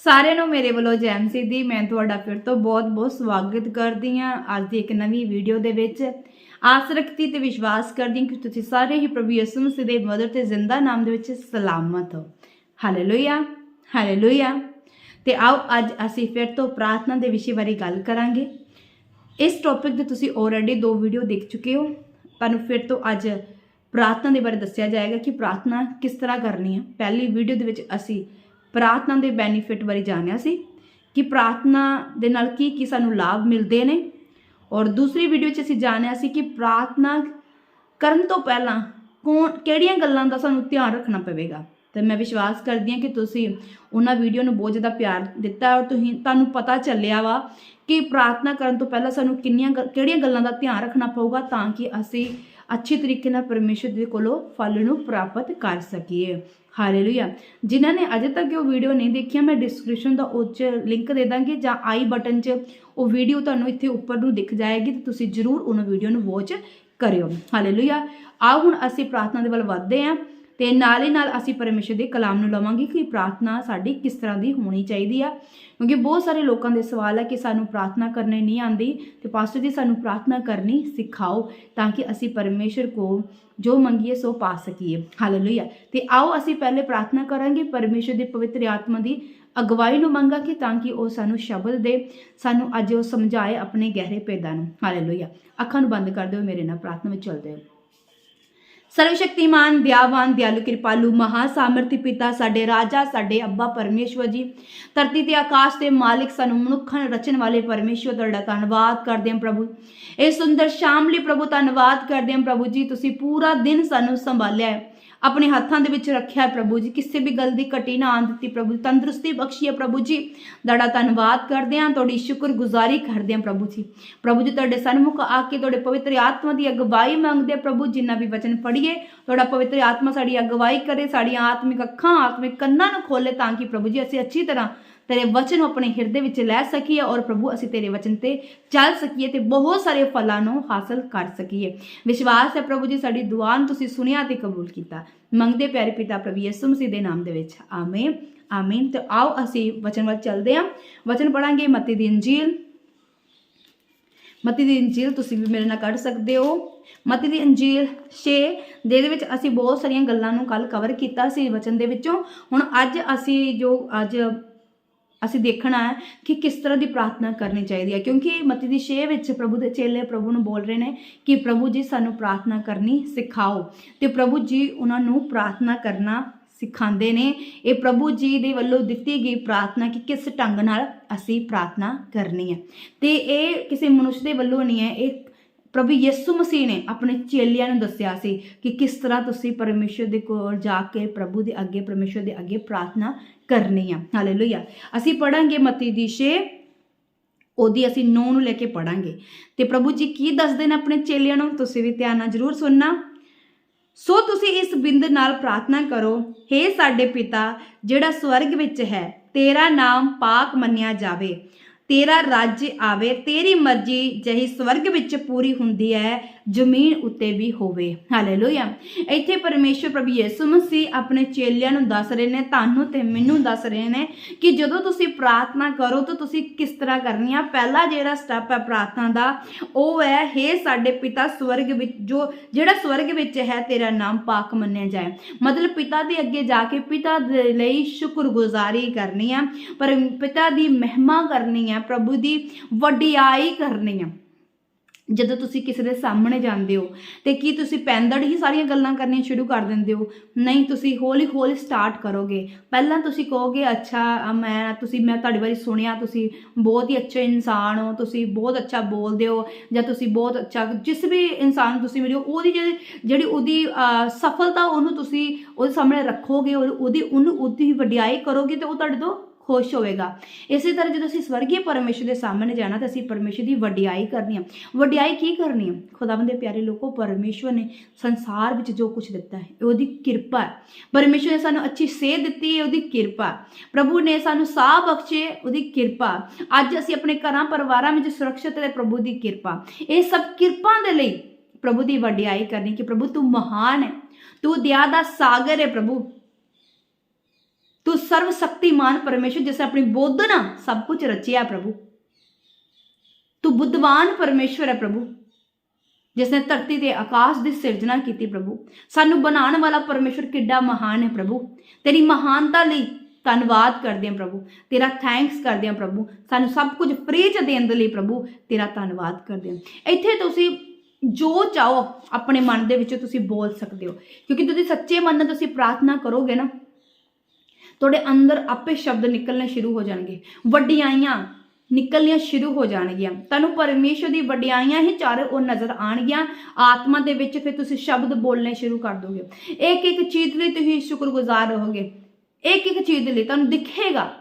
ਸਾਰਿਆਂ ਨੂੰ ਮੇਰੇ ਵੱਲੋਂ ਜੈਮਸੀ ਦੀ ਮੈਂ ਤੁਹਾਡਾ ਫਿਰ ਤੋਂ ਬਹੁਤ-ਬਹੁਤ ਸਵਾਗਤ ਕਰਦੀ ਹਾਂ ਅੱਜ ਦੀ ਇੱਕ ਨਵੀਂ ਵੀਡੀਓ ਦੇ ਵਿੱਚ। ਆਸ ਰੱਖਦੀ ਤੇ ਵਿਸ਼ਵਾਸ ਕਰਦੀ ਹਾਂ ਕਿ ਤੁਸੀਂ ਸਾਰੇ ਹੀ ਪ੍ਰਭੂ ਯਿਸੂ ਮਸੀਹ ਦੇ ਮਦਰ ਤੇ ਜ਼ਿੰਦਾ ਨਾਮ ਦੇ ਵਿੱਚ ਸਲਾਮਤ ਹੋ। ਹਾਲੇਲੂਇਆ ਹਾਲੇਲੂਇਆ ਤੇ ਆਓ ਅੱਜ ਅਸੀਂ ਫਿਰ ਤੋਂ ਪ੍ਰਾਰਥਨਾ ਦੇ ਵਿਸ਼ੇ ਬਾਰੇ ਗੱਲ ਕਰਾਂਗੇ। ਇਸ ਟੌਪਿਕ ਤੇ ਤੁਸੀਂ ਆਲਰੇਡੀ ਦੋ ਵੀਡੀਓ ਦੇਖ ਚੁੱਕੇ ਹੋ। ਤੁਹਾਨੂੰ ਫਿਰ ਤੋਂ ਅੱਜ ਪ੍ਰਾਰਥਨਾ ਦੇ ਬਾਰੇ ਦੱਸਿਆ ਜਾਏਗਾ ਕਿ ਪ੍ਰਾਰਥਨਾ ਕਿਸ ਤਰ੍ਹਾਂ ਕਰਨੀ ਹੈ। ਪਹਿਲੀ ਵੀਡੀਓ ਦੇ ਵਿੱਚ ਅਸੀਂ ਪ੍ਰਾਰਥਨਾ ਦੇ ਬੈਨੀਫਿਟ ਬਾਰੇ ਜਾਣਿਆ ਸੀ ਕਿ ਪ੍ਰਾਰਥਨਾ ਦੇ ਨਾਲ ਕੀ ਕੀ ਸਾਨੂੰ ਲਾਭ ਮਿਲਦੇ ਨੇ। ਔਰ ਦੂਸਰੀ ਵੀਡੀਓ 'ਚ ਅਸੀਂ ਜਾਣਿਆ ਸੀ ਕਿ ਪ੍ਰਾਰਥਨਾ ਕਰਨ ਤੋਂ ਪਹਿਲਾਂ ਕੌਣ, ਕਿਹੜੀਆਂ ਗੱਲਾਂ ਦਾ ਸਾਨੂੰ ਧਿਆਨ ਰੱਖਣਾ ਪਵੇਗਾ। ਤੇ ਮੈਂ ਵਿਸ਼ਵਾਸ ਕਰਦੀ ਹਾਂ ਕਿ ਤੁਸੀਂ ਉਹਨਾਂ ਵੀਡੀਓ ਨੂੰ ਬਹੁਤ ਜ਼ਿਆਦਾ ਪਿਆਰ ਦਿੱਤਾ ਔਰ ਤੁਸੀਂ, ਤੁਹਾਨੂੰ ਪਤਾ ਚੱਲਿਆ ਵਾ ਕਿ ਪ੍ਰਾਰਥਨਾ ਕਰਨ ਤੋਂ ਪਹਿਲਾਂ ਸਾਨੂੰ ਕਿੰਨੀਆਂ ਗ- ਕਿਹੜੀਆਂ ਗੱਲਾਂ ਦਾ ਧਿਆਨ ਰੱਖਣਾ ਪਊਗਾ ਤਾਂ ਕਿ ਅਸੀਂ ਅੱਛੇ ਤਰੀਕੇ ਨਾਲ ਪਰਮੇਸ਼ਰ ਦੇ ਕੋਲੋਂ ਫਲ ਨੂੰ ਪ੍ਰਾਪਤ ਕਰ ਸਕੀਏ। ਹਾਲੇਲੂਇਆ ਜਿਨ੍ਹਾਂ ਨੇ ਅਜੇ ਤੱਕ ਉਹ ਵੀਡੀਓ ਨਹੀਂ ਦੇਖੀਆਂ, ਮੈਂ ਡਿਸਕ੍ਰਿਪਸ਼ਨ ਦਾ ਉੱਚ ਲਿੰਕ ਦੇ ਦਾਂਗੀ ਜਾਂ ਆਈ ਬਟਨ 'ਚ ਉਹ ਵੀਡੀਓ ਤੁਹਾਨੂੰ ਇੱਥੇ ਉੱਪਰ ਨੂੰ ਦਿਖ ਜਾਏਗੀ ਤੇ ਤੁਸੀਂ ਜਰੂਰ ਉਹਨਾਂ ਵੀਡੀਓ ਨੂੰ ਵਾਚ ਕਰਿਓ। ਹਾਲੇਲੂਇਆ ਆਓ ਹੁਣ ਅਸੀਂ ਪ੍ਰਾਰਥਨਾ ਦੇ ਵੱਲ ਵਧਦੇ ਹਾਂ। ਤੇ ਨਾਲ ਹੀ ਨਾਲ ਅਸੀਂ ਪਰਮੇਸ਼ਰ ਦੇ ਕਲਾਮ ਨੂੰ ਲਵਾਂਗੇ ਕਿ ਪ੍ਰਾਰਥਨਾ ਸਾਡੀ ਕਿਸ ਤਰ੍ਹਾਂ ਦੀ ਹੋਣੀ ਚਾਹੀਦੀ ਆ। ਕਿਉਂਕਿ ਬਹੁਤ ਸਾਰੇ ਲੋਕਾਂ ਦੇ ਸਵਾਲ ਹੈ ਕਿ ਸਾਨੂੰ ਪ੍ਰਾਰਥਨਾ ਕਰਨੀ ਨਹੀਂ ਆਂਦੀ ਤੇ ਪਾਸਟਰ ਜੀ, ਸਾਨੂੰ ਪ੍ਰਾਰਥਨਾ ਕਰਨੀ ਸਿਖਾਓ ਤਾਂ ਕਿ ਅਸੀਂ ਪਰਮੇਸ਼ਰ ਕੋ ਜੋ ਮੰਗੀਏ ਸੋ ਪਾ ਸਕੀਏ। ਹਾਲੇਲੂਇਆ ਤੇ ਆਓ ਅਸੀਂ ਪਹਿਲੇ ਪ੍ਰਾਰਥਨਾ ਕਰਾਂਗੇ, ਪਰਮੇਸ਼ਰ ਦੀ ਪਵਿੱਤਰ ਆਤਮਾ ਦੀ ਅਗਵਾਈ ਨੂੰ ਮੰਗਾਂਗੇ ਤਾਂ ਕਿ ਉਹ ਸਾਨੂੰ ਸ਼ਬਦ ਦੇ, ਸਾਨੂੰ ਅੱਜ ਉਹ ਸਮਝਾਏ ਆਪਣੇ ਗਹਿਰੇ ਭੇਦਾਂ ਨੂੰ। ਹਾਲੇਲੂਇਆ ਅੱਖਾਂ ਨੂੰ ਬੰਦ ਕਰ ਦਿਓ, ਮੇਰੇ ਨਾਲ ਪ੍ਰਾਰਥਨਾ ਵਿੱਚ ਚੱਲਦੇ ਹੋ ਸਰਵਸ਼ਕਤੀਮਾਨ ਦਿਆਵਾਨ ਦਿਆਲੂ ਕਿਰਪਾਲੂ ਮਹਾ ਸਾਮਰਥੀ ਪਿਤਾ, ਸਾਡੇ ਰਾਜਾ, ਸਾਡੇ ਅੱਬਾ ਪਰਮੇਸ਼ਵਰ ਜੀ। ਧਰਤੀ ਤੇ ਆਕਾਸ਼ ਦੇ ਮਾਲਿਕ ਸਾਨੂੰ ਮਨੁੱਖਾਂ ਨੂੰ ਰਚਣ ਵਾਲੇ ਪਰਮੇਸ਼ਵਰ, ਤੁਹਾਡਾ ਧੰਨਵਾਦ ਕਰਦੇ ਹਾਂ ਪ੍ਰਭੂ। ਇਹ ਸੁੰਦਰ ਸ਼ਾਮ ਲਈ ਪ੍ਰਭੂ, ਧੰਨਵਾਦ ਕਰਦੇ ਹਾਂ ਪ੍ਰਭੂ ਜੀ, ਤੁਸੀਂ ਪੂਰਾ ਦਿਨ ਸਾਨੂੰ ਸੰਭਾਲਿਆ ਹੈ। ਆਪਣੇ ਹੱਥਾਂ ਦੇ ਵਿੱਚ ਰੱਖਿਆ ਪ੍ਰਭੂ ਜੀ। ਕਿਸੇ ਵੀ ਗੱਲ ਦੀ ਘਟੀ ਨਾ ਆਣ ਦਿੱਤੀ ਪ੍ਰਭੂ ਤੰਦਰੁਸਤੀ ਬਖਸ਼ੀ ਹੈ ਪ੍ਰਭੂ ਜੀ। ਤੁਹਾਡਾ ਧੰਨਵਾਦ ਕਰਦੇ ਹਾਂ। ਤੁਹਾਡੀ ਸ਼ੁਕਰਗੁਜ਼ਾਰੀ ਕਰਦੇ ਹਾਂ ਪ੍ਰਭੂ ਜੀ। ਪ੍ਰਭੂ ਜੀ, ਤੁਹਾਡੇ ਸਨਮੁਖ ਆ ਕੇ ਤੁਹਾਡੇ ਪਵਿੱਤਰ ਆਤਮਾ ਦੀ ਅਗਵਾਈ ਮੰਗਦੇ ਪ੍ਰਭੂ, ਜਿੰਨਾ ਵੀ ਵਚਨ ਪੜ੍ਹੀਏ। ਤੁਹਾਡਾ ਪਵਿੱਤਰ ਆਤਮਾ ਸਾਡੀ ਅਗਵਾਈ ਕਰੇ, ਸਾਡੀਆਂ ਆਤਮਿਕ ਅੱਖਾਂ, ਆਤਮਿਕ ਕੰਨਾਂ ਨੂੰ ਖੋਲੇ ਤਾਂ ਕਿ ਪ੍ਰਭੂ ਜੀ, ਅਸੀਂ ਅੱਛੀ ਤਰ੍ਹਾਂ ਤੇਰੇ ਵਚਨ ਨੂੰ ਆਪਣੇ ਹਿਰਦੇ ਵਿੱਚ ਲੈ ਸਕੀਏ ਔਰ ਪ੍ਰਭੂ, ਅਸੀਂ ਤੇਰੇ ਵਚਨ ਤੇ ਚੱਲ ਸਕੀਏ ਤੇ ਬਹੁਤ ਸਾਰੇ ਫਲਾਂ ਨੂੰ ਹਾਸਲ ਕਰ ਸਕੀਏ। ਵਿਸ਼ਵਾਸ ਹੈ ਪ੍ਰਭੂ ਜੀ, ਸਾਡੀ ਦੁਆ ਨੂੰ ਤੁਸੀਂ ਸੁਣਿਆ ਤੇ ਕਬੂਲ ਕੀਤਾ। ਮੰਗਦੇ ਪਿਆਰੇ ਪਿਤਾ ਪ੍ਰਭੂ ਯਿਸੂ ਮਸੀਹ ਦੇ ਨਾਮ ਦੇ ਵਿੱਚ, ਆਮੀਨ। ਆਮੀਨ। ਤੇ ਆਓ ਅਸੀਂ ਵਚਨ ਵੱਲ ਚੱਲਦੇ ਹਾਂ। ਵਚਨ ਪੜਾਂਗੇ ਮਤੀ ਦੀ ਇੰਜੀਲ। ਮਤੀ ਦੀ ਇੰਜੀਲ ਤੁਸੀਂ ਵੀ ਮੇਰੇ ਨਾਲ ਕੱਢ ਸਕਦੇ ਹੋ। ਮਤੀ ਦੀ ਇੰਜੀਲ 6 ਜਿਹਦੇ ਵਿੱਚ ਅਸੀਂ ਬਹੁਤ ਸਾਰੀਆਂ ਗੱਲਾਂ ਨੂੰ ਕੱਲ ਕਵਰ ਕੀਤਾ ਸੀ ਵਚਨ ਦੇ ਵਿੱਚੋਂ। ਹੁਣ ਅੱਜ ਅਸੀਂ ਜੋ ਅੱਜ ਅਸੀਂ ਦੇਖਣਾ ਹੈ ਕਿ ਕਿਸ ਤਰ੍ਹਾਂ ਦੀ ਪ੍ਰਾਰਥਨਾ ਕਰਨੀ ਚਾਹੀਦੀ ਹੈ, ਕਿਉਂਕਿ ਮਤੀ ਦੀ 6 ਵਿੱਚ ਪ੍ਰਭੂ ਦੇ ਚੇਲੇ ਪ੍ਰਭੂ ਨੂੰ ਬੋਲ ਰਹੇ ਨੇ ਕਿ ਪ੍ਰਭੂ ਜੀ ਸਾਨੂੰ ਪ੍ਰਾਰਥਨਾ ਕਰਨੀ ਸਿਖਾਓ ਤੇ ਪ੍ਰਭੂ ਜੀ ਉਹਨਾਂ ਨੂੰ ਪ੍ਰਾਰਥਨਾ ਕਰਨਾ ਸਿਖਾਉਂਦੇ ਨੇ। ਇਹ ਪ੍ਰਭੂ ਜੀ ਦੇ ਵੱਲੋਂ ਦਿੱਤੀ ਗਈ ਪ੍ਰਾਰਥਨਾ ਕਿ ਕਿਸ ਢੰਗ ਨਾਲ ਅਸੀਂ ਪ੍ਰਾਰਥਨਾ ਕਰਨੀ ਹੈ। ਤੇ ਇਹ ਕਿਸੇ ਮਨੁੱਖ ਦੇ ਵੱਲੋਂ ਨਹੀਂ ਹੈ, ਇਹ ਪ੍ਰਭੂ ਯਿਸੂ ਮਸੀਹ ਨੇ ਆਪਣੇ ਚੇਲਿਆਂ ਨੂੰ ਦੱਸਿਆ ਸੀ ਕਿ ਕਿਸ ਤਰ੍ਹਾਂ ਤੁਸੀਂ ਪਰਮੇਸ਼ਰ ਦੇ ਕੋਲ ਜਾ ਕੇ ਪ੍ਰਭੂ ਦੇ ਅੱਗੇ, ਪਰਮੇਸ਼ਰ ਦੇ ਅੱਗੇ ਪ੍ਰਾਰਥਨਾ ਕਰਨੀ ਆ। ਹਾਲੇਲੂਇਆ ਅਸੀਂ ਪੜਾਂਗੇ ਮਤੀ ਦੀ 6 ਉਹਦੀ ਅਸੀਂ 9 ਨੂੰ ਲੈ ਕੇ ਪੜਾਂਗੇ ਤੇ ਪ੍ਰਭੂ ਜੀ ਕੀ ਦੱਸਦੇ ਨੇ ਆਪਣੇ ਚੇਲਿਆਂ ਨੂੰ? ਤੁਸੀਂ ਵੀ ਧਿਆਨ ਨਾਲ ਜ਼ਰੂਰ ਸੁਣਨਾ। ਸੋ ਤੁਸੀਂ ਇਸ ਬਿੰਦ ਨਾਲ ਪ੍ਰਾਰਥਨਾ ਕਰੋ हे ਸਾਡੇ ਪਿਤਾ, ਜਿਹੜਾ ਸਵਰਗ ਵਿੱਚ ਹੈ, ਤੇਰਾ ਨਾਮ ਪਾਕ ਮੰਨਿਆ ਜਾਵੇ। ਤੇਰਾ ਰਾਜ ਆਵੇ, ਤੇਰੀ ਮਰਜ਼ੀ ਜਹੀ ਸਵਰਗ ਵਿੱਚ ਪੂਰੀ ਹੁੰਦੀ ਹੈ ਜ਼ਮੀਨ ਉੱਤੇ ਵੀ ਹੋਵੇ। ਹਾਲੇਲੂਇਆ ਇੱਥੇ ਪਰਮੇਸ਼ਰ ਪ੍ਰਭੂ ਯਿਸੂ ਮਸੀਹ ਆਪਣੇ ਚੇਲਿਆਂ ਨੂੰ ਦੱਸ ਰਹੇ ਨੇ, ਤੁਹਾਨੂੰ ਤੇ ਮੈਨੂੰ ਦੱਸ ਰਹੇ ਨੇ ਕਿ ਜਦੋਂ ਤੁਸੀਂ ਪ੍ਰਾਰਥਨਾ ਕਰੋ ਤਾਂ ਤੁਸੀਂ ਕਿਸ ਤਰ੍ਹਾਂ ਕਰਨੀ ਆ? ਪਹਿਲਾ ਜਿਹੜਾ ਸਟੈਪ ਹੈ ਪ੍ਰਾਰਥਨਾ ਦਾ, ਉਹ ਹੈ हे ਸਾਡੇ ਪਿਤਾ ਸਵਰਗ ਵਿੱਚ, ਜੋ ਜਿਹੜਾ ਸਵਰਗ ਵਿੱਚ ਹੈ, ਤੇਰਾ ਨਾਮ ਪਾਕ ਮੰਨਿਆ ਜਾਏ। ਮਤਲਬ ਪਿਤਾ ਦੇ ਅੱਗੇ ਜਾ ਕੇ ਪਿਤਾ ਦੇ ਲਈ ਸ਼ੁਕਰਗੁਜ਼ਾਰੀ ਕਰਨੀ ਆ, ਪਰ ਪਿਤਾ ਦੀ ਮਹਿਮਾ ਕਰਨੀ ਆ ਪ੍ਰਭੂ ਦੀ ਵਡਿਆਈ ਕਰਨੀ ਆ। ਜਦੋਂ ਤੁਸੀਂ ਕਿਸੇ ਦੇ ਸਾਹਮਣੇ ਜਾਂਦੇ ਹੋ ਤੇ ਕੀ ਤੁਸੀਂ ਪੈਂਦੜ ਹੀ ਸਾਰੀਆਂ ਗੱਲਾਂ ਕਰਨੀਆਂ ਸ਼ੁਰੂ ਕਰ ਦਿੰਦੇ ਹੋ? ਨਹੀਂ ਤੁਸੀਂ ਹੌਲੀ ਹੌਲੀ ਸਟਾਰਟ ਕਰੋਗੇ। ਪਹਿਲਾਂ ਤੁਸੀਂ ਕਹੋਗੇ ਅੱਛਾ ਮੈਂ ਤੁਸੀਂ ਮੈਂ ਤੁਹਾਡੀ ਬਾਰੇ ਸੁਣਿਆ ਤੁਸੀਂ ਬਹੁਤ ਹੀ ਅੱਛੇ ਇਨਸਾਨ ਹੋ ਤੁਸੀਂ ਬਹੁਤ ਅੱਛਾ ਬੋਲਦੇ ਹੋ ਜਾਂ ਤੁਸੀਂ ਬਹੁਤ ਅੱਛਾ ਜਿਸ ਵੀ ਇਨਸਾਨ ਨੂੰ ਤੁਸੀਂ ਮਿਲਿਓ ਉਹਦੀ ਜਿਹੜੀ ਜਿਹੜੀ ਉਹਦੀ ਅ, ਸਫਲਤਾ ਉਹਨੂੰ ਤੁਸੀਂ ਉਹਦੇ ਸਾਹਮਣੇ ਰੱਖੋਗੇ ਉਹਦੀ ਉਹਨੂੰ ਉਹਦੀ ਵਡਿਆਈ ਕਰੋਗੇ ਤੇ ਉਹ ਤੁਹਾਡੇ ਤੋਂ ਖੁਸ਼ ਹੋਵੇਗਾ। ਇਸੇ ਤਰ੍ਹਾਂ ਜਦੋਂ ਅਸੀਂ ਸਵਰਗੀ ਪਰਮੇਸ਼ਰ ਦੇ ਸਾਹਮਣੇ ਜਾਣਾ, ਤਾਂ ਅਸੀਂ ਪਰਮੇਸ਼ਰ ਦੀ ਵਡਿਆਈ ਕਰਨੀ ਆ। ਵਡਿਆਈ ਕੀ ਕਰਨੀ ਆ? ਖੁਦਾਵੰਦ ਦੇ ਪਿਆਰੇ ਲੋਕੋ ਪਰਮੇਸ਼ਵਰ ਨੇ ਸੰਸਾਰ ਵਿੱਚ ਜੋ ਕੁਝ ਦਿੱਤਾ ਹੈ ਉਹਦੀ ਕਿਰਪਾ ਹੈ। ਨੇ ਸਾਨੂੰ ਅੱਛੀ ਸੇਧ ਦਿੱਤੀ ਹੈ ਉਹਦੀ ਕਿਰਪਾ ਪ੍ਰਭੂ ਨੇ ਸਾਨੂੰ ਸਾਹ ਬਖਸ਼ੇ, ਉਹਦੀ ਕਿਰਪਾ ਅੱਜ ਅਸੀਂ ਆਪਣੇ ਘਰਾਂ, ਪਰਿਵਾਰਾਂ ਵਿੱਚ ਸੁਰੱਖਿਅਤ ਹੈ, ਪ੍ਰਭੂ ਦੀ ਕਿਰਪਾ ਇਹ ਸਭ ਕਿਰਪਾ ਦੇ ਲਈ ਪ੍ਰਭੂ ਦੀ ਵਡਿਆਈ ਕਰਨੀ ਕਿ ਪ੍ਰਭੂ ਤੂੰ ਮਹਾਨ ਹੈ। ਤੂੰ ਦਇਆ ਦਾ ਸਾਗਰ ਹੈ, ਪ੍ਰਭੂ। ਤੂੰ ਸਰਵ ਸ਼ਕਤੀਮਾਨ ਪਰਮੇਸ਼ਰ, ਜਿਸ ਆਪਣੀ ਬੁੱਧ ਨਾਲ ਸਭ ਕੁਝ ਰਚਿਆ ਪ੍ਰਭੂ। ਤੂੰ ਬੁੱਧਵਾਨ ਪਰਮੇਸ਼ਵਰ ਹੈ ਪ੍ਰਭੂ, ਜਿਸ ਨੇ ਧਰਤੀ ਤੇ ਆਕਾਸ਼ ਦੀ ਸਿਰਜਣਾ ਕੀਤੀ ਪ੍ਰਭੂ। ਸਾਨੂੰ ਬਣਾਉਣ ਵਾਲਾ ਪਰਮੇਸ਼ਵਰ ਕਿੱਡਾ ਮਹਾਨ ਹੈ ਪ੍ਰਭੂ। ਤੇਰੀ ਮਹਾਨਤਾ ਲਈ ਧੰਨਵਾਦ ਕਰਦੇ ਹਾਂ ਪ੍ਰਭੂ। ਤੇਰਾ ਥੈਂਕਸ ਕਰਦੇ ਹਾਂ ਪ੍ਰਭੂ। ਸਾਨੂੰ ਸਭ ਕੁਝ ਫ੍ਰੀ ਚ ਦੇਣ ਦੇ ਲਈ ਪ੍ਰਭੂ, ਤੇਰਾ ਧੰਨਵਾਦ ਕਰਦੇ ਹਾਂ। ਇੱਥੇ ਤੁਸੀਂ ਜੋ ਚਾਹੋ, ਆਪਣੇ ਮਨ ਦੇ ਵਿੱਚ ਤੁਸੀਂ ਬੋਲ ਸਕਦੇ ਹੋ। ਕਿਉਂਕਿ ਤੁਸੀਂ ਸੱਚੇ ਮਨ ਨਾਲ ਤੁਸੀਂ ਪ੍ਰਾਰਥਨਾ ਕਰੋਗੇ ਨਾ ਤੁਹਾਡੇ ਅੰਦਰ ਆਪੇ ਸ਼ਬਦ ਨਿਕਲਣੇ ਸ਼ੁਰੂ ਹੋ ਜਾਣਗੇ। ਵੱਡਿਆਈਆਂ ਨਿਕਲਣੀਆਂ ਸ਼ੁਰੂ ਹੋ ਜਾਣਗੀਆਂ। ਤੁਹਾਨੂੰ ਪਰਮੇਸ਼ਰ ਦੀ ਵੱਡਿਆਈਆਂ ਹੀ ਚਾਰੇ ਉਹ ਨਜ਼ਰ ਆਣਗੀਆਂ। ਆਤਮਾ ਦੇ ਵਿੱਚ ਫਿਰ ਤੁਸੀਂ ਸ਼ਬਦ ਬੋਲਣੇ ਸ਼ੁਰੂ ਕਰ ਦੋਗੇ। ਇੱਕ ਇੱਕ ਚੀਜ਼ ਲਈ ਤੁਸੀਂ ਸ਼ੁਕਰਗੁਜ਼ਾਰ ਰਹੋਗੇ। ਇੱਕ ਇੱਕ ਚੀਜ਼ ਦੇ ਲਈ ਤੁਹਾਨੂੰ ਦਿਖੇਗਾ।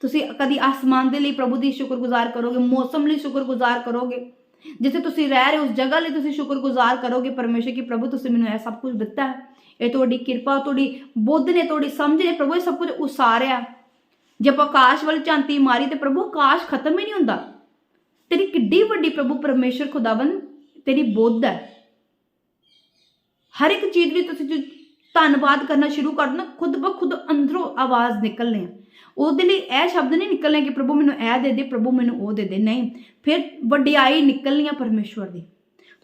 ਤੁਸੀਂ ਕਦੀ ਆਸਮਾਨ ਦੇ ਲਈ ਪ੍ਰਭੂ ਦੀ ਸ਼ੁਕਰਗੁਜ਼ਾਰ ਕਰੋਗੇ, ਮੌਸਮ ਲਈ ਸ਼ੁਕਰਗੁਜ਼ਾਰ ਕਰੋਗੇ। ਜਿੱਥੇ ਤੁਸੀਂ ਰਹਿ ਰਹੇ ਹੋ, ਉਸ ਜਗ੍ਹਾ ਲਈ ਤੁਸੀਂ ਸ਼ੁਕਰਗੁਜ਼ਾਰ ਕਰੋਗੇ। ਪਰਮੇਸ਼ਰ ਕੀ ਪ੍ਰਭੂ, ਤੁਸੀਂ ਮੈਨੂੰ ਇਹ ਸਭ ਕੁਝ ਦਿੱਤਾ ਹੈ। ਇਹ ਤੁਹਾਡੀ ਕਿਰਪਾ, ਤੁਹਾਡੀ ਬੁੱਧ ਨੇ, ਤੁਹਾਡੀ ਸਮਝ ਨੇ ਪ੍ਰਭੂ, ਇਹ ਸਭ ਕੁਝ ਉਸਾਰਿਆ। ਜੇ ਆਪਾਂ ਆਕਾਸ਼ ਵੱਲ ਝਾਂਤੀ ਮਾਰੀ ਤੇ ਪ੍ਰਭੂ, ਆਕਾਸ਼ ਖਤਮ ਹੀ ਨਹੀਂ ਹੁੰਦਾ। ਤੇਰੀ ਕਿੱਡੀ ਵੱਡੀ ਪ੍ਰਭੂ ਪਰਮੇਸ਼ਰ ਖੁਦਾਵੰ ਤੇਰੀ ਬੁੱਧ ਹੈ। ਹਰ ਇੱਕ ਚੀਜ਼ ਲਈ ਤੁਸੀਂ ਧੰਨਵਾਦ ਕਰਨਾ ਸ਼ੁਰੂ ਕਰ ਦੇਣਾ ਖੁਦ ਬ ਖੁਦ ਅੰਦਰੋਂ ਆਵਾਜ਼ ਨਿਕਲਣੀ ਆ ਉਹਦੇ ਲਈ ਇਹ ਸ਼ਬਦ ਨਹੀਂ ਨਿਕਲਣੇ ਕਿ ਪ੍ਰਭੂ ਮੈਨੂੰ ਇਹ ਦੇ ਦੇ, ਪ੍ਰਭੂ ਮੈਨੂੰ ਉਹ ਦੇ ਦੇ। ਨਹੀਂ, ਫਿਰ ਵੱਡਿਆਈ ਨਿਕਲਣੀ ਆ ਪਰਮੇਸ਼ਵਰ ਦੀ।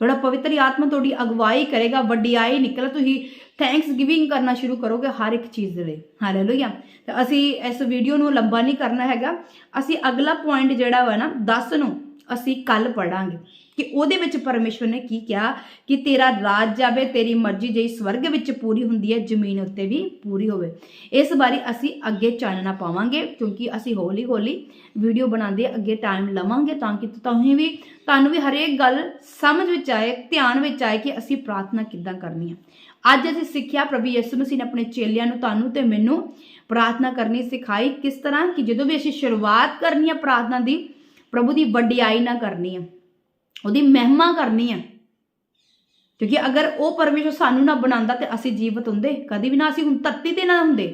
ਤੁਹਾਡਾ ਪਵਿੱਤਰ ਆਤਮਾ ਤੁਹਾਡੀ ਅਗਵਾਈ ਕਰੇਗਾ ਵੱਡਿਆਈ ਨਿਕਲ ਤੁਸੀਂ ਥੈਂਕਸ ਗਿਵਿੰਗ ਕਰਨਾ ਸ਼ੁਰੂ ਕਰੋਗੇ ਹਰ ਇੱਕ ਚੀਜ਼ ਦੇ ਲਈ ਹਾਲੇਲੂਇਆ ਤੇ ਅਸੀਂ ਇਸ ਵੀਡੀਓ ਨੂੰ ਲੰਬਾ ਨਹੀਂ ਕਰਨਾ ਹੈਗਾ ਅਸੀਂ ਅਗਲਾ ਪੁਆਇੰਟ ਜਿਹੜਾ ਵਾ ਨਾ 10 ਨੂੰ ਅਸੀਂ ਕੱਲ ਪੜਾਂਗੇ ਕਿ ਉਹਦੇ ਵਿੱਚ ਪਰਮੇਸ਼ਵਰ ਨੇ ਕੀ ਕਿਹਾ? ਕਿ ਤੇਰਾ ਰਾਜ ਜਾਵੇ, ਤੇਰੀ ਮਰਜ਼ੀ ਜਿਹੀ ਸਵਰਗ ਵਿੱਚ ਪੂਰੀ ਹੁੰਦੀ ਹੈ, ਜ਼ਮੀਨ ਉੱਤੇ ਵੀ ਪੂਰੀ ਹੋਵੇ। ਇਸ ਬਾਰੇ ਅਸੀਂ ਅੱਗੇ ਚਾਨਣਾ ਪਾਵਾਂਗੇ, ਕਿਉਂਕਿ ਅਸੀਂ ਹੌਲੀ ਹੌਲੀ ਵੀਡੀਓ ਬਣਾਉਂਦੇ ਅੱਗੇ ਟਾਈਮ ਲਵਾਂਗੇ ਤਾਂ ਕਿ ਤੁਸੀਂ ਵੀ, ਤੁਹਾਨੂੰ ਵੀ ਹਰੇਕ ਗੱਲ ਸਮਝ ਵਿੱਚ ਆਏ, ਧਿਆਨ ਵਿੱਚ ਆਏ ਕਿ ਅਸੀਂ ਪ੍ਰਾਰਥਨਾ ਕਿੱਦਾਂ ਕਰਨੀ ਹੈ। ਅੱਜ ਅਸੀਂ ਸਿੱਖਿਆ, ਪ੍ਰਭੂ ਯਿਸੂ ਮਸੀਹ ਨੇ ਆਪਣੇ ਚੇਲਿਆਂ ਨੂੰ, ਤੁਹਾਨੂੰ ਤੇ ਮੈਨੂੰ ਪ੍ਰਾਰਥਨਾ ਕਰਨੀ ਸਿਖਾਈ, ਕਿਸ ਤਰ੍ਹਾਂ ਕਿ ਜਦੋਂ ਵੀ ਅਸੀਂ ਸ਼ੁਰੂਆਤ ਕਰਨੀ ਹੈ ਪ੍ਰਾਰਥਨਾ ਦੀ, ਪ੍ਰਭੂ ਦੀ ਵੱਡਿਆਈ ਨਾ ਕਰਨੀ ਹੈ। ਉਹਦੀ ਮਹਿਮਾ ਕਰਨੀ ਹੈ ਕਿਉਂਕਿ ਅਗਰ ਉਹ ਪਰਮੇਸ਼ਰ ਸਾਨੂੰ ਨਾ ਬਣਾਉਂਦਾ ਤੇ ਅਸੀਂ ਜੀਵਤ ਹੁੰਦੇ, ਕਦੀ ਵੀ ਨਾ ਅਸੀਂ ਹੁਣ ਧਰਤੀ ਤੇ ਨਾ ਹੁੰਦੇ।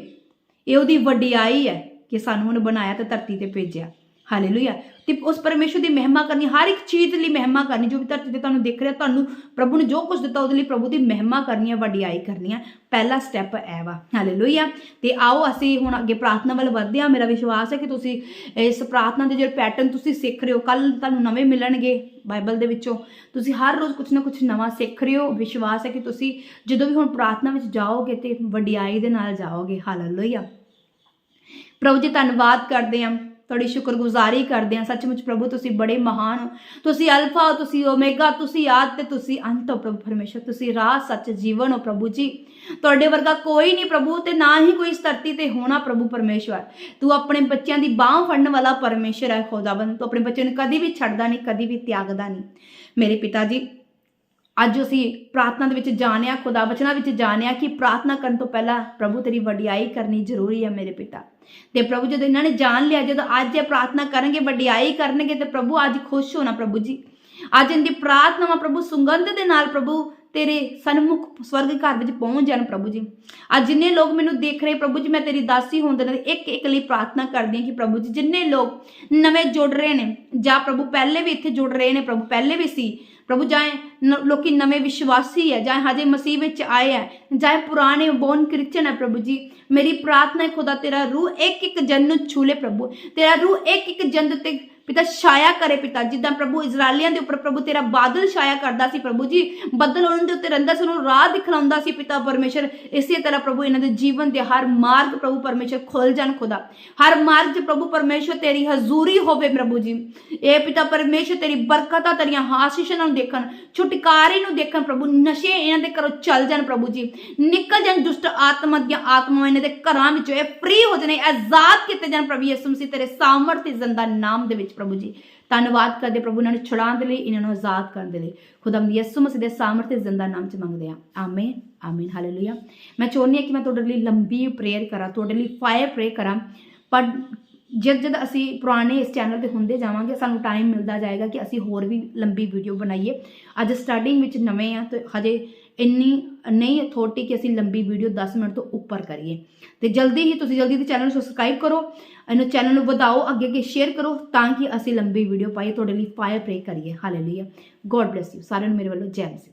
ਇਹ ਉਹਦੀ ਵੱਡਿਆਈ ਹੈ ਕਿ ਸਾਨੂੰ ਉਹਨੇ ਬਣਾਇਆ ਤੇ ਧਰਤੀ ਤੇ ਭੇਜਿਆ। ਹਾਲੇਲੂਇਆ ਤੇ ਉਸ ਪਰਮੇਸ਼ਰ ਦੀ ਮਹਿਮਾ ਕਰਨੀ, ਹਰ ਇੱਕ ਚੀਜ਼ ਲਈ ਮਹਿਮਾ ਕਰਨੀ, ਜੋ ਵੀ ਧਰਤੀ ਤੇ ਤੁਹਾਨੂੰ ਦਿਖ ਰਿਹਾ, ਤੁਹਾਨੂੰ ਪ੍ਰਭੂ ਨੇ ਜੋ ਕੁਝ ਦਿੱਤਾ, ਉਹਦੇ ਲਈ ਪ੍ਰਭੂ ਦੀ ਮਹਿਮਾ ਕਰਨੀ ਹੈ ਵਡਿਆਈ ਕਰਨੀ ਹੈ ਪਹਿਲਾ ਸਟੈਪ ਇਹ ਵਾ। ਹਾਲੇਲੂਇਆ ਤੇ ਆਓ ਅਸੀਂ ਹੁਣ ਅੱਗੇ ਪ੍ਰਾਰਥਨਾ ਵੱਲ ਵਧਦੇ ਹਾਂ। ਮੇਰਾ ਵਿਸ਼ਵਾਸ ਹੈ ਕਿ ਤੁਸੀਂ ਇਸ ਪ੍ਰਾਰਥਨਾ ਦੇ ਜਿਹੜੇ ਪੈਟਰਨ ਤੁਸੀਂ ਸਿੱਖ ਰਹੇ ਹੋ ਕੱਲ ਤੁਹਾਨੂੰ ਨਵੇਂ ਮਿਲਣਗੇ ਬਾਈਬਲ ਦੇ ਵਿੱਚੋਂ। ਤੁਸੀਂ ਹਰ ਰੋਜ਼ ਕੁਝ ਨਾ ਕੁਝ ਨਵਾਂ ਸਿੱਖ ਰਹੇ ਹੋ। ਵਿਸ਼ਵਾਸ ਹੈ ਕਿ ਤੁਸੀਂ ਜਦੋਂ ਵੀ ਹੁਣ ਪ੍ਰਾਰਥਨਾ ਵਿੱਚ ਜਾਓਗੇ ਤੇ ਵੱਡਿਆਈ ਦੇ ਨਾਲ ਜਾਓਗੇ। ਹਾਲੇਲੂਇਆ ਪ੍ਰਭੂ ਜੀ, ਧੰਨਵਾਦ ਕਰਦੇ ਹਾਂ। ਤੁਹਾਡੀ ਸ਼ੁਕਰਗੁਜ਼ਾਰੀ ਕਰਦੇ ਹਾਂ। ਸੱਚਮੁੱਚ ਪ੍ਰਭੂ, ਤੁਸੀਂ ਬੜੇ ਮਹਾਨ ਹੋ। ਤੁਸੀਂ ਅਲਫਾ ਹੋ ਤੁਸੀਂ ਓਮੇਗਾ, ਤੁਸੀਂ ਆਦ ਤੇ ਤੁਸੀਂ ਅੰਤ ਹੋ ਪ੍ਰਭੂ ਪਰਮੇਸ਼ਰ। ਤੁਸੀਂ ਰਾਹ ਸੱਚ ਜੀਵਨ ਹੋ ਪ੍ਰਭੂ ਜੀ। ਤੁਹਾਡੇ ਵਰਗਾ ਕੋਈ ਨਹੀਂ ਪ੍ਰਭੂ ਤੇ ਨਾ ਹੀ ਕੋਈ ਇਸ ਧਰਤੀ ਤੇ ਹੋਣਾ ਪ੍ਰਭੂ ਪਰਮੇਸ਼ਵਰ। ਤੂੰ ਆਪਣੇ ਬੱਚਿਆਂ ਦੀ ਬਾਹ ਫੜਨ ਵਾਲਾ ਪਰਮੇਸ਼ਰ ਹੈ ਖੁਦਾਵੰਦ। ਤੂੰ ਆਪਣੇ ਬੱਚੇ ਨੂੰ ਕਦੀ ਵੀ ਛੱਡਦਾ ਨਹੀਂ, ਕਦੀ ਵੀ ਤਿਆਗਦਾ ਨਹੀਂ। ਮੇਰੇ ਪਿਤਾ ਜੀ ਅੱਜ ਅਸੀਂ ਪ੍ਰਾਰਥਨਾ ਦੇ ਵਿੱਚ ਜਾਣਿਆ, ਖੁਦਾ ਵਚਨਾਂ ਵਿੱਚ ਜਾਣਿਆ ਕਿ ਪ੍ਰਾਰਥਨਾ ਕਰਨ ਤੋਂ ਪਹਿਲਾਂ ਪ੍ਰਭੂ ਤੇਰੀ ਵਡਿਆਈ ਕਰਨੀ ਜ਼ਰੂਰੀ ਹੈ ਮੇਰੇ ਪਿਤਾ। ਤੇ ਪ੍ਰਭੂ ਜਦੋਂ ਇਹਨਾਂ ਨੇ ਜਾਣ ਲਿਆ, ਜਦੋਂ ਅੱਜ ਇਹ ਪ੍ਰਾਰਥਨਾ ਕਰਨਗੇ, ਵਡਿਆਈ ਕਰਨਗੇ, ਤੇ ਪ੍ਰਭੂ ਅੱਜ ਖੁਸ਼ ਹੋਣਾ ਪ੍ਰਭੂ ਜੀ। ਅੱਜ ਇਹਦੀ ਪ੍ਰਾਰਥਨਾਵਾਂ ਪ੍ਰਭੂ ਸੁਗੰਧ ਦੇ ਨਾਲ ਪ੍ਰਭੂ ਤੇਰੇ ਸਨਮੁਖ ਸਵਰਗ ਘਰ ਵਿੱਚ ਪਹੁੰਚ ਜਾਣ ਪ੍ਰਭੂ ਜੀ। ਅੱਜ ਜਿੰਨੇ ਲੋਕ ਮੈਨੂੰ ਦੇਖ ਰਹੇ ਪ੍ਰਭੂ ਜੀ, ਮੈਂ ਤੇਰੀ ਦਾਸੀ ਹੋਣ ਦੇ ਨਾਲ ਇੱਕ ਇੱਕ ਲਈ ਪ੍ਰਾਰਥਨਾ ਕਰਦੀ ਹਾਂ ਕਿ ਪ੍ਰਭੂ ਜੀ, ਜਿੰਨੇ ਲੋਕ ਨਵੇਂ ਜੁੜ ਰਹੇ ਨੇ, ਜਾਂ ਪ੍ਰਭੂ ਪਹਿਲੇ ਵੀ ਇੱਥੇ ਜੁੜ ਰਹੇ ਨੇ, ਪ੍ਰਭੂ ਪਹਿਲੇ ਵੀ ਸੀ ਪ੍ਰਭੂ ਜਾਏ ਲੋਕੀ ਨਵੇਂ ਵਿਸ਼ਵਾਸੀ ਹੈ, ਜਾਂ ਹਜੇ ਮਸੀਹ ਵਿੱਚ ਆਏ ਹੈ, ਜਾਂ ਪੁਰਾਣੇ ਬੋਨ ਕ੍ਰਿਸਚਨ ਹੈ ਪ੍ਰਭੂ ਜੀ। ਮੇਰੀ ਪ੍ਰਾਰਥਨਾ ਹੈ ਖੁਦਾ ਤੇਰਾ ਰੂਹ ਇੱਕ ਇੱਕ ਜਨ ਨੂੰ ਛੂਲੇ ਪ੍ਰਭੂ। ਤੇਰਾ ਰੂਹ ਇੱਕ ਇੱਕ ਜਨ ਤੇ ਪਿਤਾ ਛਾਇਆ ਕਰੇ ਪਿਤਾ, ਜਿੱਦਾਂ ਪ੍ਰਭੂ ਇਜ਼ਰਾਈਲੀਆਂ ਦੇ ਉੱਪਰ ਪ੍ਰਭੂ ਤੇਰਾ ਬਾਦਲ ਛਾਇਆ ਕਰਦਾ ਸੀ ਪ੍ਰਭੂ ਜੀ, ਬੱਦਲ ਉਹਨਾਂ ਦੇ ਉੱਤੇ ਰਹਿੰਦਾ ਸੀ, ਉਹਨੂੰ ਰਾਹ ਦਿਖਲਾਉਂਦਾ ਸੀ ਪਿਤਾ ਪਰਮੇਸ਼ਰ, ਇਸੇ ਤਰ੍ਹਾਂ ਪ੍ਰਭੂ ਇਹਨਾਂ ਦੇ ਜੀਵਨ ਦੇ ਹਰ ਮਾਰਗ ਪ੍ਰਭੂ ਪਰਮੇਸ਼ਰ ਖੁੱਲ ਜਾਣ ਖੁਦਾ ਹਰ ਮਾਰਗ 'ਚ ਪ੍ਰਭੂ ਪਰਮੇਸ਼ਰ ਤੇਰੀ ਹਜ਼ੂਰੀ ਹੋਵੇ ਪ੍ਰਭੂ ਜੀ। ਇਹ ਪਿਤਾ ਪਰਮੇਸ਼ਰ ਤੇਰੀ ਬਰਕਤਾਂ, ਤੇਰੀਆਂ ਆਸ਼ੀਸ਼ਾਂ ਨੂੰ ਦੇਖਣ, ਛੁਟਕਾਰੇ ਨੂੰ ਦੇਖਣ ਪ੍ਰਭੂ, ਨਸ਼ੇ ਇਹਨਾਂ ਦੇ ਘਰੋਂ ਚੱਲ ਜਾਣ ਪ੍ਰਭੂ ਜੀ। ਨਿਕਲ ਜਾਣ ਦੁਸ਼ਟ ਆਤਮਾ ਦੀਆਂ ਆਤਮਾਵਾਂ ਇਹਨਾਂ ਦੇ ਘਰਾਂ ਵਿੱਚੋਂ, ਇਹ ਫ੍ਰੀ ਹੋ ਜਾਣੇ ਆਜ਼ਾਦ ਕੀਤੇ ਜਾਣ ਪ੍ਰਭੂ ਯਿਸੂ ਮਸੀਹ ਤੇਰੇ ਸਾਮਰਥ ਤੇ ਜ਼ਿੰਦਾ ਨਾਮ ਦੇ ਵਿੱਚ। ਪ੍ਰਭੂ ਜੀ। ਧੰਨਵਾਦ ਕਰਦੇ ਪ੍ਰਭੂ ਇਹਨਾਂ ਨੂੰ ਛੁਡਾਉਣ ਦੇ ਲਈ, ਇਹਨਾਂ ਨੂੰ ਆਜ਼ਾਦ ਕਰਨ ਦੇ ਲਈ। ਖੁਦਾਮ ਯਿਸੂ ਮਸੀਹ ਦੇ ਸਾਮਰਥ ਤੇ ਜ਼ਿੰਦਾ ਨਾਮ ਚ ਮੰਗਦੇ ਆ ਆਮੀਨ ਆਮੀਨ, ਹਾਲੇਲੂਇਆ। ਮੈਂ ਚਾਹੁੰਦੀ ਹਾਂ ਕਿ ਮੈਂ ਤੁਹਾਡੇ ਲਈ ਲੰਬੀ ਪ੍ਰੇਅਰ ਕਰਾਂ, ਤੁਹਾਡੇ ਲਈ ਫਾਇਰ ਪ੍ਰੇ ਕਰਾਂ। ਪਰ ਜਦ ਜਦ ਅਸੀਂ ਪੁਰਾਣੇ ਇਸ ਚੈਨਲ ਤੇ ਹੁੰਦੇ ਜਾਵਾਂਗੇ, ਸਾਨੂੰ ਟਾਈਮ ਮਿਲਦਾ ਜਾਏਗਾ ਕਿ ਅਸੀਂ ਹੋਰ ਵੀ ਲੰਬੀ ਵੀਡੀਓ ਬਣਾਈਏ। ਅੱਜ ਸਟਾਰਟਿੰਗ ਵਿੱਚ ਨਵੇਂ ਆ, ਤੇ ਹਜੇ ਇੰਨੀ ਨਹੀਂ ਅਥਾਰਟੀ ਕਿ ਅਸੀਂ ਲੰਬੀ ਵੀਡੀਓ 10 ਮਿੰਟ ਤੋਂ ਉੱਪਰ ਕਰੀਏ। ਤੇ ਜਲਦੀ ਹੀ ਤੁਸੀਂ ਜਲਦੀ ਤੇ ਚੈਨਲ ਨੂੰ ਸਬਸਕ੍ਰਾਈਬ ਕਰੋ। ਇਹਨੂੰ ਚੈਨਲ ਨੂੰ ਵਧਾਓ, ਅੱਗੇ ਅੱਗੇ ਸ਼ੇਅਰ ਕਰੋ ਤਾਂ ਕਿ ਅਸੀਂ ਲੰਬੀ ਵੀਡੀਓ ਪਾਈਏ, ਤੁਹਾਡੇ ਲਈ ਫਾਇਰ ਪ੍ਰੇ ਕਰੀਏ। ਹਾਲੇਲੂਇਆ ਗੋਡ ਬlesਸ ਯੂ ਸਾਰਿਆਂ ਨੂੰ ਮੇਰੇ ਵੱਲੋਂ ਜੈ ਮਸੀਹ